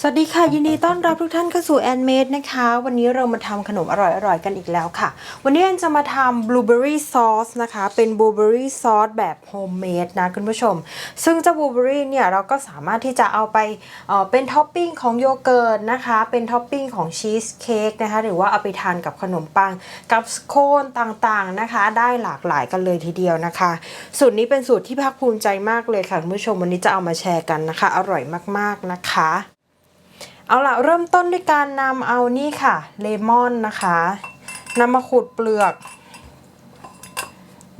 สวัสดีค่ะ ยินดีต้อนรับทุกท่านเข้าสู่แอนเมดนะคะ วันนี้เรามาทำขนมอร่อยๆกันอีกแล้วค่ะ วันนี้แอนจะมาทำบลูเบอรี่ซอสนะคะ เป็นบลูเบอรี่ซอสแบบโฮมเมดนะคุณผู้ชม ซึ่งเจ้าบลูเบอรี่เนี่ยเราก็สามารถที่จะเอาไปเเป็นท็อปปิ้งของโยเกิร์ตนะคะ เป็นท็อปปิ้งของชีสเค้กนะคะ หรือว่าเอาไปทานกับขนมปัง กับสโคนต่างๆนะคะ ได้หลากหลายกันเลยทีเดียวนะคะ สูตรนี้เป็นสูตรที่ภาคภูมิใจมากเลยค่ะคุณผู้ชม วันนี้จะเอามาแชร์กันนะคะ อร่อยมากๆนะคะ เอาล่ะเริ่มต้นด้วยการนำเอานี่ค่ะเลมอนนะคะนำมาขูดเปลือก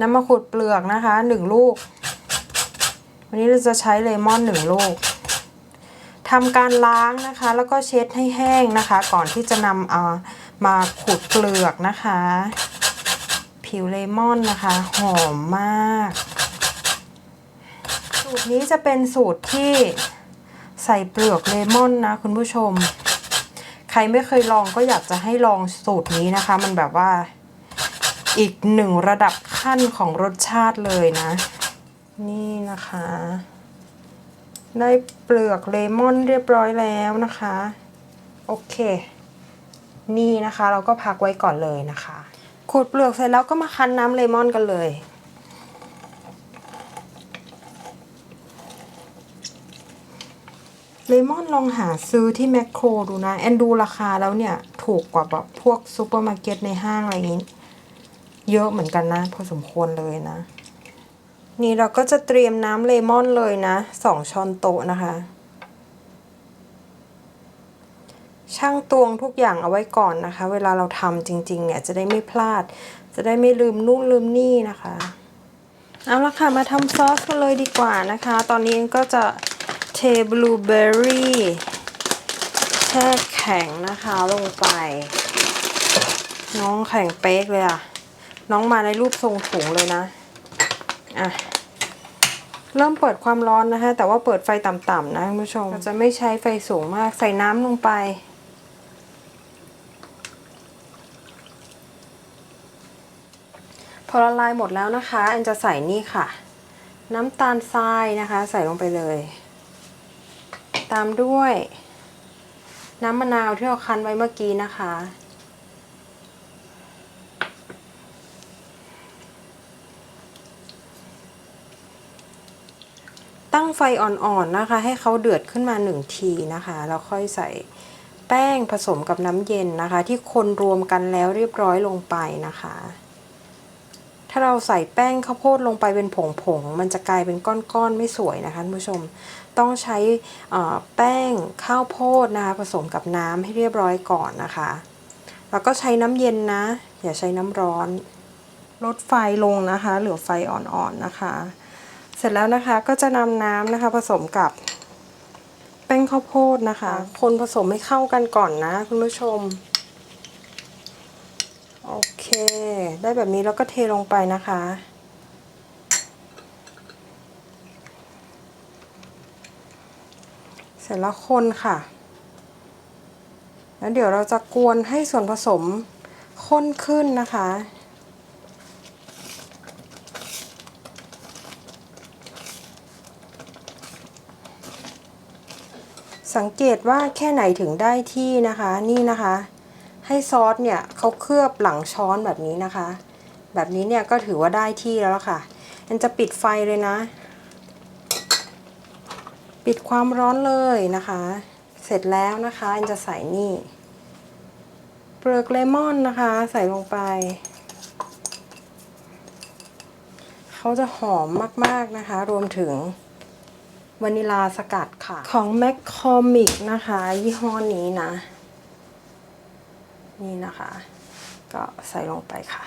นำมาขูดเปลือกนะคะหนึ่งลูก วันนี้เราจะใช้เลมอนหนึ่งลูกทำการล้างนะคะ แล้วก็เช็ดให้แห้งนะคะ ก่อนที่จะนำเอามาขูดเปลือกนะคะ ผิวเลมอนนะคะ หอมมาก สูตรนี้จะเป็นสูตรที่ ใส่เปลือกเลมอนนะคุณผู้ชม ใครไม่เคยลองก็อยากจะให้ลองสูตรนี้นะคะ มันแบบว่าอีกหนึ่งระดับขั้นของรสชาติเลยนะ นี่นะคะ ได้เปลือกเลมอนเรียบร้อยแล้วนะคะ โอเค นี่นะคะเราก็พักไว้ก่อนเลยนะคะขูดเปลือกเสร็จแล้วก็มาคั้นน้ำเลมอนกันเลย เลมอนลองหาซื้อที่แมคโครดูนะ แอนดูราคาแล้วเนี่ย ถูกกว่าแบบพวกซูเปอร์มาร์เก็ตในห้างอะไรอย่างนี้ เยอะเหมือนกันนะ พอสมควรเลยนะ นี่เราก็จะเตรียมน้ำเลมอนเลยนะสองช้อนโต๊ะนะคะ ช่างตวงทุกอย่างเอาไว้ก่อนนะคะ เวลาเราทำจริง ๆ เนี่ยจะได้ไม่พลาด จะได้ไม่ลืมนู่นลืมนี่นะคะ เอาละค่ะมาทำซอสกันเลยดีกว่านะคะ ตอนนี้ก็จะ เทบลูเบอร์รี่แช่แข็งนะคะลงไป น้องแข็งเป๊กเลยอะน้องมาในรูปทรงถุงเลยนะอะเริ่มเปิดความร้อนนะคะ แต่ว่าเปิดไฟต่ำๆนะคุณผู้ชมเราจะไม่ใช้ไฟสูงมากใส่น้ำลงไป พอละลายหมดแล้วนะคะ อันจะใส่นี่ค่ะ น้ำตาลทรายนะคะ ใส่ลงไปเลย ตามด้วย น้ำมะนาวที่เราคั้นไว้เมื่อกี้นะคะ ตั้งไฟอ่อนๆนะคะ ให้เขาเดือดขึ้นมาหนึ่งทีนะคะแล้วค่อยใส่แป้งผสมกับน้ำเย็นนะคะ ที่คนรวมกันแล้วเรียบร้อยลงไปนะคะ ถ้าเราใส่แป้งข้าวโพดลงไปเป็นผงๆมันจะกลายเป็นก้อนๆไม่สวยนะคะท่านผู้ชม ต้องใช้แป้งข้าวโพดนะคะผสมกับน้ำให้เรียบร้อยก่อนนะคะ แล้วก็ใช้น้ำเย็นนะ อย่าใช้น้ำร้อน ลดไฟลงนะคะ เหลือไฟอ่อนๆนะคะ เสร็จแล้วนะคะก็จะนำน้ำนะคะผสมกับแป้งข้าวโพดนะคะ คนผสมให้เข้ากันก่อนนะคุณผู้ชม โอเค ได้แบบนี้แล้วก็เทลงไปนะคะ เสร็จแล้วคนค่ะ แล้วเดี๋ยวเราจะกวนให้ส่วนผสมข้นขึ้นนะคะสังเกตว่าแค่ไหนถึงได้ที่นะคะ นี่นะคะ ให้ซอสเนี่ยเขาเคลือบหลังช้อนแบบนี้นะคะ แบบนี้เนี่ยก็ถือว่าได้ที่แล้วล่ะค่ะอันจะปิดไฟเลยนะ ปิดความร้อนเลยนะคะ เสร็จแล้วนะคะอันจะใส่นี่ เปลือกเลมอนนะคะ ใส่ลงไปเขาจะหอมมากๆนะคะ รวมถึงวานิลาสกัดค่ะ ของ m c c o m i c นะคะ ยี่ห้อนี้นะ นี่นะคะ ก็ใส่ลงไปค่ะ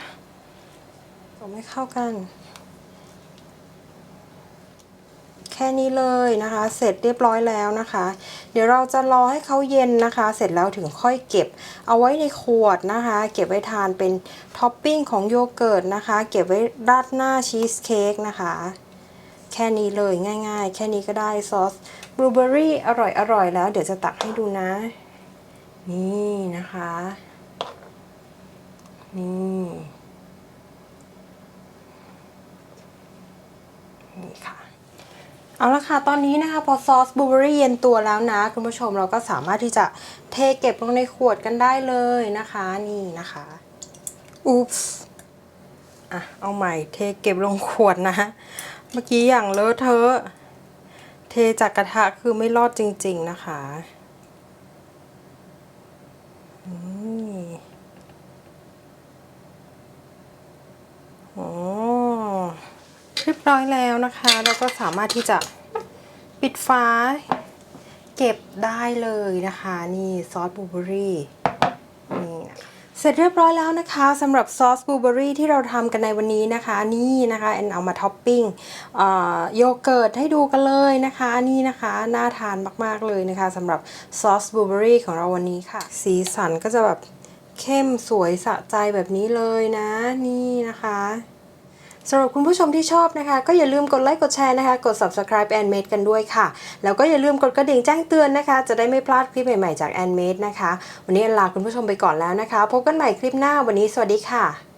ผสมให้เข้ากัน แค่นี้เลยนะคะ เสร็จเรียบร้อยแล้วนะคะ เดี๋ยวเราจะรอให้เขาเย็นนะคะ เสร็จแล้วถึงค่อยเก็บ เอาไว้ในขวดนะคะ เก็บไว้ทานเป็นท็อปปิ้งของโยเกิร์ตนะคะ เก็บไว้ราดหน้าชีสเค้กนะคะแค่นี้เลยง่าย ๆ แค่นี้ก็ได้ซอสบลูเบอรี่อร่อยๆแล้ว เดี๋ยวจะตักให้ดูนะ นี่นะคะ นี่ นี่ค่ะ เอาละค่ะ ตอนนี้นะคะ พอซอสบลูเบอรี่เย็นตัวแล้วนะ คุณผู้ชมเราก็สามารถที่จะเทเก็บลงในขวดกันได้เลยนะคะ นี่นะคะอุ๊ปส์อะ เอาใหม่เทเก็บลงขวดนะ เมื่อกี้อย่างเลอะเทอะเทจากกระทะคือไม่รอดจริง ๆ นะคะ อืมโอ้เรียบร้อยแล้วนะคะ เราก็สามารถที่จะปิดฝาเก็บได้เลยนะคะ นี่ซอสบลูเบอรี่นี่เสร็จเรียบร้อยแล้วนะคะสำหรับซอสบลูเบอรี่ที่เราทำกันในวันนี้นะคะ นี่นะคะแอนเอามาท็อปปิ้งโยเกิร์ตให้ดูกันเลยนะคะนี่นะคะน่าทานมากๆเลยนะคะสำหรับซอสบลูเบอรี่ของเราวันนี้ค่ะ สีสันก็จะแบบเข้มสวยสะใจแบบนี้เลยนะ นี่นะคะ สำหรับคุณผู้ชมที่ชอบนะคะ ก็อย่าลืมกดไลค์กดแชร์นะคะ กด subscribe a n m a d e กันด้วยค่ะ แล้วก็อย่าลืมกดกระดิ่งแจ้งเตือนนะคะ จะได้ไม่พลาดคลิปใหม่ๆจาก a n m a d e นะคะ วันนี้ลาคุณผู้ชมไปก่อนแล้วนะคะ พบกันใหม่คลิปหน้าวันนี้สวัสดีค่ะ